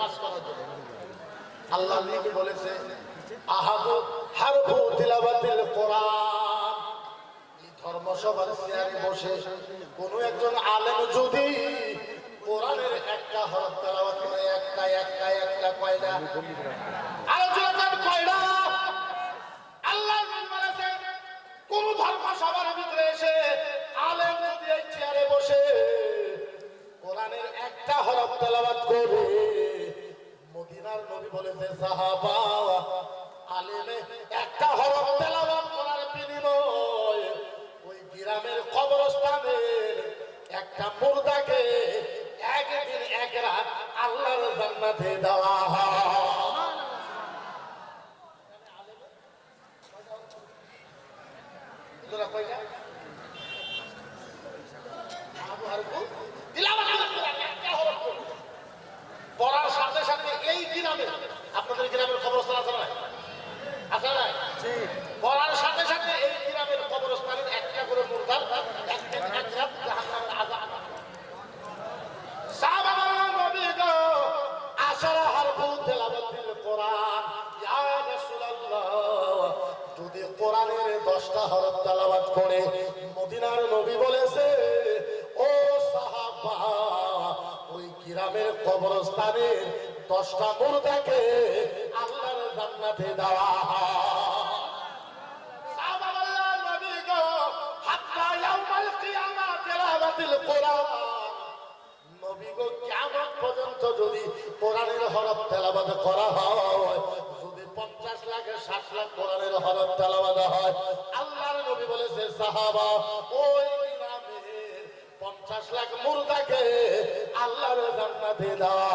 Pass করার জন্য। আল্লাহ নবী বলেছে, আহাদু হারফু তিলাওয়াতিল কোরআন। ধর্মসভার চেয়ারে বসে কোন একজন আলেম যদি কোরআনের একটা হরফ তেলাওয়াত করে, একটা একটা একটা, কয়টা? আলোচনা কয়টা? আলেমে একটা হরফ তেলাওয়াত করার বিনিময়ে, ওই গ্রামের কবরস্থানের একটা মুর্দাকে একদিন এক রাত আল্লাহর জান্নাতে দেওয়া হয় কয়টা? কোরআনের দশটা হরফ তেলাওয়াত করে মদিনার নবী বলেছে ও সাহাবা ওই গ্রামের কবরস্থানে দশটা মুর্দাকে আল্লাহর জান্নাতে দেওয়া নবী গো, কিয়ামত পর্যন্ত যদি কোরআনের হরফ সাহাবা ওই গ্রামের 50 লাখ মুর্দাকে আল্লাহর জান্নাতে দেওয়া